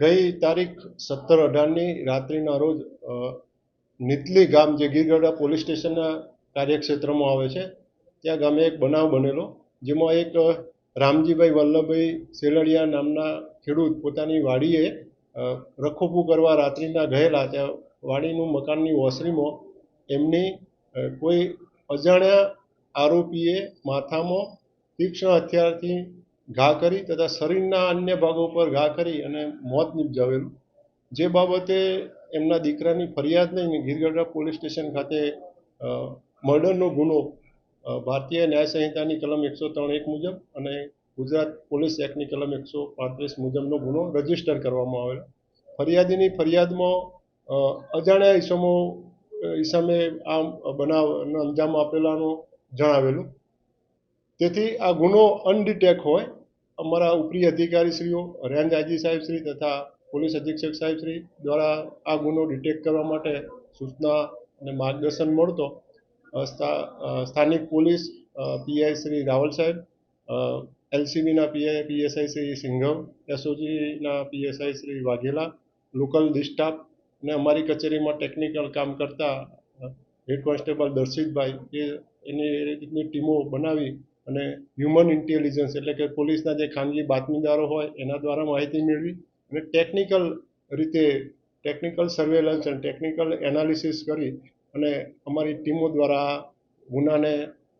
ગઈ તારીખ સત્તર અઢારની રાત્રિના રોજ નીતલી ગામ જે ગીરગઢા પોલીસ સ્ટેશનના કાર્યક્ષેત્રમાં આવે છે, ત્યાં ગામે એક બનાવ બનેલો, જેમાં એક રામજીભાઈ વલ્લભભાઈ સેલડિયા નામના ખેડૂત પોતાની વાડીએ રખોપું કરવા રાત્રિના ગયેલા, ત્યાં વાડીનું મકાનની ઓસરીમાં એમની કોઈ અજાણ્યા આરોપીએ માથામાં તીક્ષ્ણ હથિયારથી ઘા કરી તથા શરીરના અન્ય ભાગો પર ઘા કરી અને મોત નિપજાવેલું. જે બાબતે એમના દીકરાની ફરિયાદ લઈને ગીરગઢડા પોલીસ સ્ટેશન ખાતે મર્ડરનો ગુનો ભારતીય ન્યાય સંહિતાની કલમ એકસો ત્રણ એક મુજબ અને ગુજરાત પોલીસ એક્ટની કલમ એકસો પાંત્રીસ મુજબનો ગુનો રજિસ્ટર કરવામાં આવેલો. ફરિયાદીની ફરિયાદમાં અજાણ્યા ઈસમો ઈસમે આ બનાવ અંજામ આપેલાનું જણાવેલું. તેથી આ ગુનો અનડિટેક હોય, અમારા ઉપરી અધિકારીશ્રીઓ રેન્જ આઈજી સાહેબશ્રી તથા પોલીસ અધિક્ષક સાહેબશ્રી દ્વારા આ ગુનો ડિટેક કરવા માટે સૂચના અને માર્ગદર્શન મળતો સ્થા- સ્થાનિક પોલીસ પીઆઈ શ્રી રાવલ સાહેબ એલસીબીના પીઆઈ, પીએસઆઈ શ્રી સિંઘમ એસઓજીના પીએસઆઈ શ્રી વાઘેલા, લોકલ ડિસ્ટાફ અને અમારી કચેરીમાં ટેકનિકલ કામ કરતા હેડ કોન્સ્ટેબલ દર્શિતભાઈ, એ, એની રીતની ટીમો બનાવી અને હ્યુમન ઇન્ટેલિજન્સ એટલે કે પોલીસના જે ખાનગી બાતમીદારો હોય, એના દ્વારા માહિતી મેળવી અને ટેકનિકલ રીતે ટેકનિકલ સર્વેલન્સ અને ટેકનિકલ એનાલિસિસ કરી અને અમારી ટીમો દ્વારા ગુનાને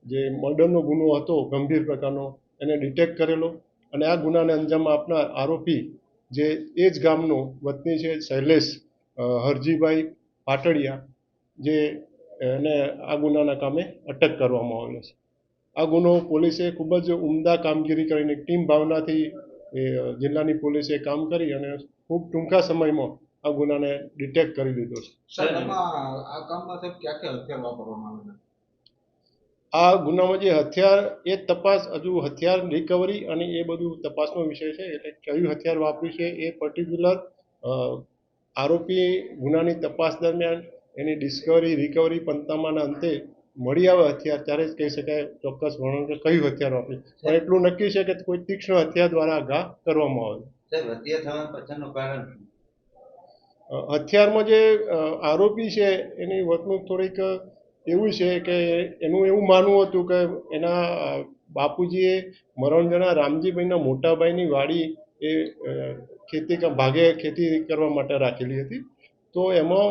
જે મર્ડરનો ગુનો હતો, ગંભીર પ્રકારનો, એને ડિટેક્ટ કરેલો અને આ ગુનાને અંજામ આપનાર આરોપી જે એ જ ગામનો વતની છે, શૈલેષ હરજીભાઈ પાટડિયા, જે એને આ ગુનાના કામે અટક કરવામાં આવેલો છે. આ ગુનો પોલીસે ખૂબ જ ઉમદા કામગીરી કરીને ટીમ ભાવનાથી જિલ્લાની પોલીસે કામ કરી અને ખૂબ ટૂંકા સમયમાં આ ગુનાને ડિટેક્ટ કરી લીધો છે. આ ગુનામાં જે હથિયાર એ તપાસ હજુ હથિયાર રિકવરી અને એ બધું તપાસનો વિષય છે એટલે કયું હથિયાર વાપર્યું છે એ પર્ટિક્યુલર આરોપી ગુનાની તપાસ દરમિયાન એની ડિસ્કવરી રિકવરી પંતામાના અંતે મળી આવે હથિયાર ત્યારે જ કહી શકાય ચોક્કસ વર્ણન કે કયું હથિયાર વાપર્યું પણ એટલું નક્કી છે કે કોઈ તીક્ષ્ણ હથિયાર દ્વારા ઘા કરવામાં આવે. હથિયારમાં જે આરોપી છે એની વર્તણૂક થોડીક એવું છે કે એનું એવું માનવું હતું કે એના બાપુજીએ મરણ જણા રામજીભાઈના મોટાભાઈની વાડી એ ખેતી ભાગે ખેતી કરવા માટે રાખેલી હતી. તો એમાં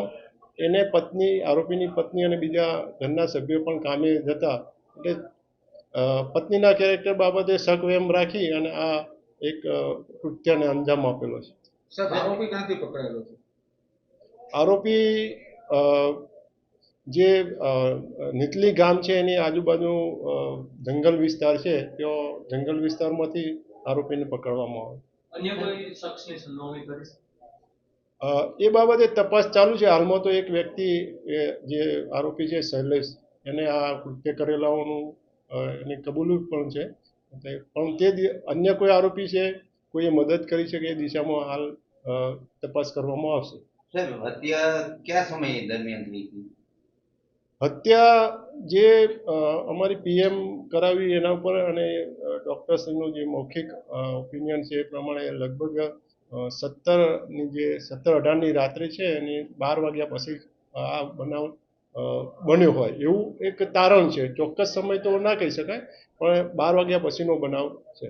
એને પત્ની આરોપીની પત્ની અને બીજા ઘરના સભ્યો પણ કામે જતા. એટલે પત્નીના કેરેક્ટર બાબતે શક વેમ રાખી અને આ એક કૃત્યને અંજામ આપેલો છે. આરોપી ક્યાંથી પકડાયેલો છે? આરોપી જે નીતલી ગામ છે એની આજુબાજુ જંગલ વિસ્તાર છે તેઓ જંગલ વિસ્તારમાંથી આરોપીને પકડવામાં આવે. અન્ય કોઈ શખ્સની સંડોવણી કરી? એ બાબતે તપાસ ચાલુ છે. હાલમાં તો એક વ્યક્તિ જે આરોપી છે શૈલેષ એને આ કૃત્ય કરેલાઓનું એને કબૂલ્યું પણ છે. પણ તે અન્ય કોઈ આરોપી છે કોઈએ મદદ કરી છે કે એ દિશામાં હાલ તપાસ કરવામાં આવશે. હત્યા કયા સમય દરમિયાન થઈ હતી? હત્યા જે અમારી પીએમ કરાવી એના ઉપર અને ડૉક્ટરશ્રીનું જે મૌખિક ઓપિનિયન છે એ પ્રમાણે લગભગ સત્તરની જે સત્તર અઢારની રાત્રે છે એની બાર વાગ્યા પછી આ બનાવ બન્યો હોય. એવું એક તારણ છે. ચોક્કસ સમય તો ના કહી શકાય, પણ બાર વાગ્યા પછીનો બનાવ છે.